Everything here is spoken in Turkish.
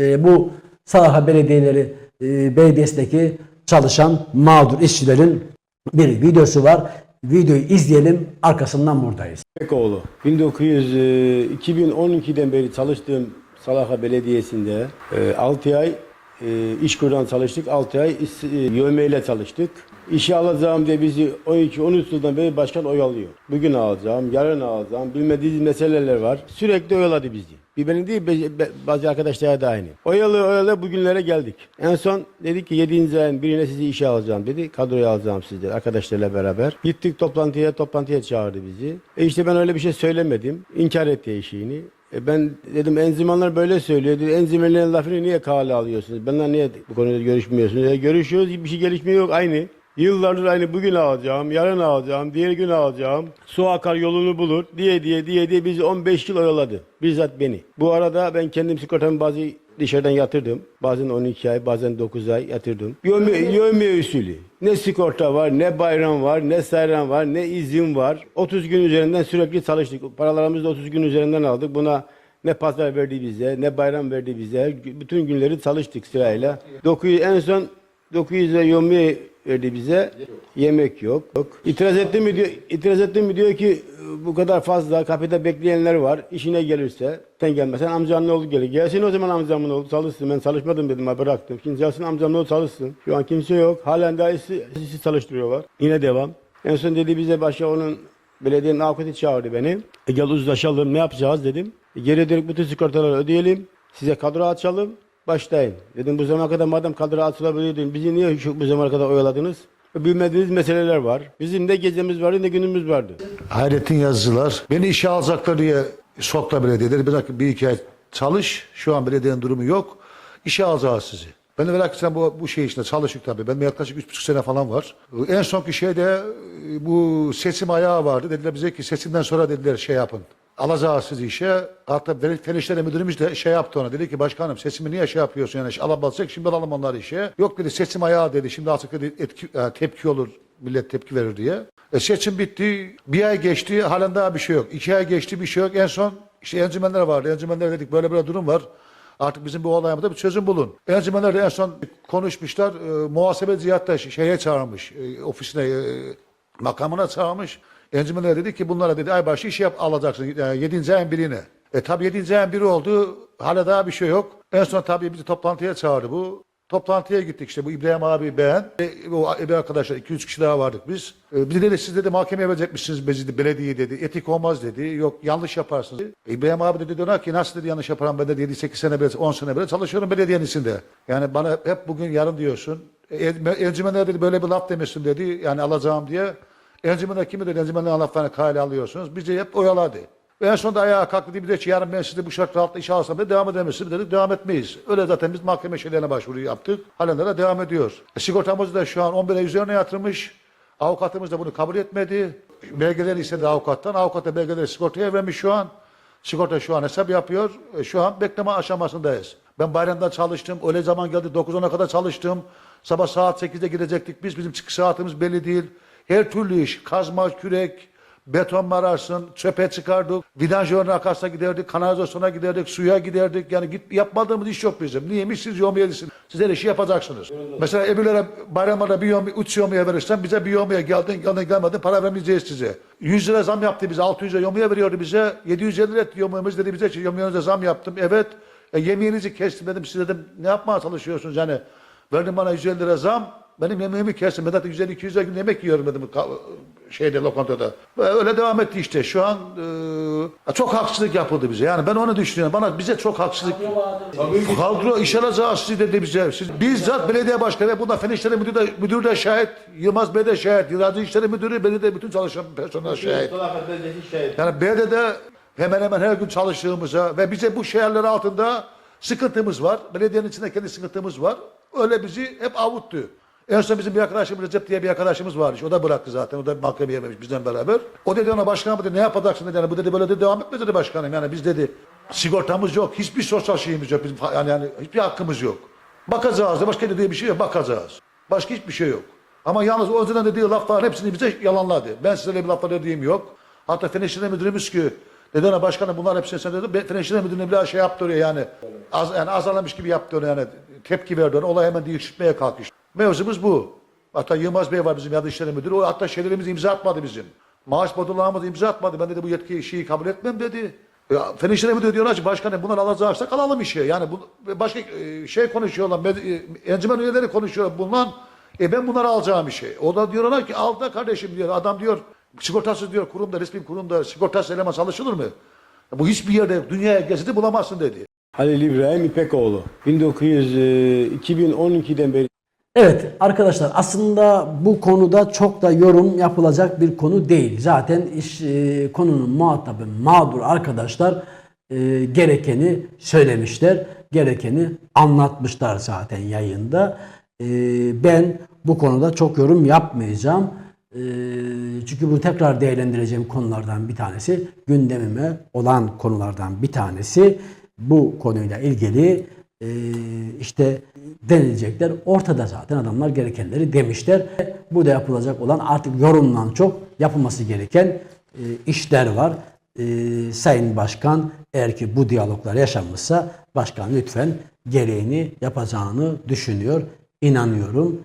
e, bu Salaha Belediyeleri e, Belediyesi'ndeki çalışan mağdur işçilerin bir videosu var. Videoyu izleyelim. Arkasından buradayız. Bekoğlu. 1900, e, 2012'den beri çalıştığım Salaha Belediyesi'nde 6 ay e, iş kurdan çalıştık. 6 ay is- e, yövmeyle çalıştık. İşe alacağım diye bizi 12-13 yıldan beri başkan oyalıyor. Bugün alacağım, yarın alacağım. Bilmediğimiz meseleler var. Sürekli oyaladı bizi. Bir benim değil, bazı arkadaşlara da aynı. Oyalı oyalı bugünlere geldik. En son dedik ki 7. ayın birine sizi işe alacağım dedi. Kadroya alacağım sizi arkadaşlarla beraber. Gittik toplantıya, toplantıya çağırdı bizi. E işte ben öyle bir şey söylemedim. İnkar etti eşiğini. E ben dedim enzimanlar böyle söylüyor. Dedi, enzimanların lafını niye kale alıyorsunuz? Benden niye bu konuda görüşmüyorsunuz? E görüşüyoruz, bir şey gelişmiyor yok aynı. Yıllardır aynı bugün alacağım, yarın alacağım, diğer gün alacağım. Su akar yolunu bulur diye diye diye diye bizi 15 yıl oyaladı. Bizzat beni. Bu arada ben kendim sigortamı bazı dışarıdan yatırdım. Bazen 12 ay, bazen 9 ay yatırdım. Yövme, yövme usulü. Ne sigorta var, ne bayram var, ne sayran var, ne izin var. 30 gün üzerinden sürekli çalıştık. Paralarımızı da 30 gün üzerinden aldık. Buna ne pazar verdi bize, ne bayram verdi bize. Bütün günleri çalıştık sırayla. 900, en son 900 lira yövme verdi bize. Yemek yok. yok. İtiraz ettim mi diyor, itiraz ettim mi diyor ki bu kadar fazla kapıda bekleyenler var. İşine gelirse sen gelmesen amcanın oğlu gelir. Gelsin o zaman amcamın oğlu çalışsın. Ben çalışmadım dedim ha bıraktım. Şimdi gelsin amcamın oğlu çalışsın. Şu an kimse yok. Halen daha işsiz, işsiz çalıştırıyorlar. Yine devam. En son dedi bize başka onun belediyenin avukatı çağırdı beni. E gel uzlaşalım ne yapacağız dedim. E geri dönüp bütün sigortaları ödeyelim. Size kadro açalım. Başlayın. Dedim bu zamana kadar madem kadro açılabiliyordu bizi niye şu, bu zamana kadar oyaladınız? Bilmediğiniz meseleler var. Bizim ne gecemiz vardı ne günümüz vardı. Hayrettin yazıcılar. Beni işe alacaklar diye sokla belediyeleri. Bir dakika bir iki ay çalış. Şu an belediyenin durumu yok. İşe alacağız sizi. Ben de merak ettim bu, bu şey içinde çalıştık tabii. Ben yaklaşık üç buçuk sene falan var. En sonki şeyde e, bu seçim ayağı vardı. Dediler bize ki seçimden sonra dediler şey yapın. Alacağız sizi işe. Hatta Fen İşleri Müdürümüz de şey yaptı ona. Dedi ki başkanım seçimi niye şey yapıyorsun yani alamazsak şimdi alalım onları işe. Yok dedi seçim ayağı dedi. Şimdi artık dedi etki, e, tepki olur. Millet tepki verir diye. E, seçim bitti. Bir ay geçti. Halen daha bir şey yok. İki ay geçti bir şey yok. En son işte encümenler vardı. Encümenler dedik böyle böyle durum var. Artık bizim bu olayımızda bir çözüm bulun. Encümenler de en son konuşmuşlar. E, muhasebeci hatta şeye çağırmış. E, ofisine e, makamına çağırmış. Encümenler dedi ki bunlara dedi ay başı iş yap alacaksın. E, 7. ayın birine. E tabi 7. ayın biri oldu. Hala daha bir şey yok. En son tabii bizi toplantıya çağırdı bu. Toplantıya gittik işte bu İbrahim abi ben. E, o evi arkadaşlar 200 kişi daha vardık biz. E, bir dedi siz dedi mahkemeye verecekmişsiniz bizi belediye dedi. Etik olmaz dedi. Yok yanlış yaparsınız. E, İbrahim abi dedi döner ki nasıl dedi yanlış yaparım ben de 7-8 sene beri 10 sene beri çalışıyorum belediyenin içinde. Yani bana hep, bugün yarın diyorsun. E, Encümenler dedi böyle bir laf demişsin dedi yani alacağım diye. Encümenler kimi dedi encümenlerin laflarını kale alıyorsunuz. Bizi hep oyaladı. Ve en sonunda ayağa kalktı dedi ki yarın ben sizi bu şartlar altında işe alsam da devam edemezsiniz dedik devam etmeyiz. Öyle zaten biz mahkeme şeylerine başvuru yaptık. Halen de devam ediyor. E, sigortamızı da şu an 11 ay üzerine yatırmış. Avukatımız da bunu kabul etmedi. Belgeleri istedi avukattan. Avukat da belgeleri sigortaya vermiş şu an. Sigorta şu an hesap yapıyor. E, Şu an bekleme aşamasındayız. Ben bayramda çalıştım. Öyle zaman geldi 9-10'a kadar çalıştım. Sabah saat 8'de gidecektik. Biz bizim çıkış saatimiz belli değil. Her türlü iş. Kazma, kürek, beton mararsın, çöpe çıkardık. Vidanjörün arkasına giderdik, kanalizasyona giderdik, suya giderdik. Yani git, yapmadığımız iş yok bizim. Niyeymiş siz yomiyelisin. Siz her işi yapacaksınız. Mesela öbürlere bayramlarda bir yomi, üç yomiye verirsen bize bir yomiye geldin, geldin gelmedin para vermeyeceğiz size. 100 lira zam yaptı bize, 600 lira yomiye veriyordu bize. 750 lira yomiyemiz dedi bize ki yomiyenize zam yaptım. Evet, e, yemeğinizi kestim dedim. Siz dedim ne yapmaya çalışıyorsunuz yani. Verdin bana 150 lira zam. Benim yemeğimi kestim. Ben zaten 150-200 lira gün yemek yiyorum dedim şeyde lokantada. Öyle devam etti işte. Şu an e, çok haksızlık yapıldı bize. Yani ben onu düşünüyorum. Bana bize çok haksızlık. Kadro alacağız sizi dedi bize. Siz, bizzat belediye başkanı bunda fen işleri müdürü de, müdürü de şahit. Yılmaz Bey de şahit. Yılmaz işleri müdürü, belediye bütün çalışan personel şahit. Yani BD'de hemen hemen her gün çalıştığımıza ve bize bu şehirler altında sıkıntımız var. Belediyenin içinde kendi sıkıntımız var. Öyle bizi hep avuttu. En son bizim bir arkadaşımız Recep diye bir arkadaşımız vardı. O da bıraktı zaten. O da mahkemeye yememiş bizden beraber. O dedi ona başkanım dedi ne yapacaksın dedi. Yani bu dedi böyle de devam etmez dedi başkanım. Yani biz dedi sigortamız yok. Hiçbir sosyal şeyimiz yok. Bizim, yani, yani hiçbir hakkımız yok. Bakacağız da başka dediği bir şey yok. Bakacağız. Başka hiçbir şey yok. Ama yalnız o yüzden dediği lafların hepsini bize yalanladı. Ben size öyle bir laflar dediğim yok. Hatta Fen İşleri Müdürümüz ki Dedi ona başkanım bunlar hepsini sen dedi. Frençler müdürüne bile şey yaptı oraya yani. Az, yani azarlamış gibi yaptı ona yani. Tepki verdi. Olay hemen değiştirmeye kalkıştı. Mevzumuz bu. Hatta Yılmaz Bey var bizim Yardım İşleri Müdürü. O hatta şeylerimizi imza atmadı bizim. Maaş bodurlarımızı imza atmadı. Ben dedi bu yetkiyi şeyi kabul etmem dedi. Ya, Fen İşleri Müdürü diyorlar ki başkanım bunları alacaksak alalım işe. Yani bu, başka e, şey konuşuyorlar. med- e, Encümen üyeleri konuşuyor. Bundan e ben bunları alacağım işe. O da diyorlar ki al da kardeşim diyor. Adam diyor sigortasız diyor kurumda resmi kurumda sigortasız eleman çalışılır mı? Bu hiçbir yerde dünyaya gezidi bulamazsın dedi. Halil İbrahim İpekoğlu. 1900, e, 2012'den beri Evet arkadaşlar aslında bu konuda çok da yorum yapılacak bir konu değil. Zaten iş e, konunun muhatabı mağdur arkadaşlar e, gerekeni söylemişler. Gerekeni anlatmışlar zaten yayında. E, ben bu konuda çok yorum yapmayacağım. E, çünkü bunu tekrar değerlendireceğim konulardan bir tanesi. Gündemime olan konulardan bir tanesi. Bu konuyla ilgili işte denilecekler. Ortada zaten adamlar gerekenleri demişler. Burada yapılacak olan artık yorumdan çok yapılması gereken e, işler var. E, Sayın Başkan eğer ki bu diyaloglar yaşanmışsa başkan lütfen gereğini yapacağını düşünüyor. inanıyorum.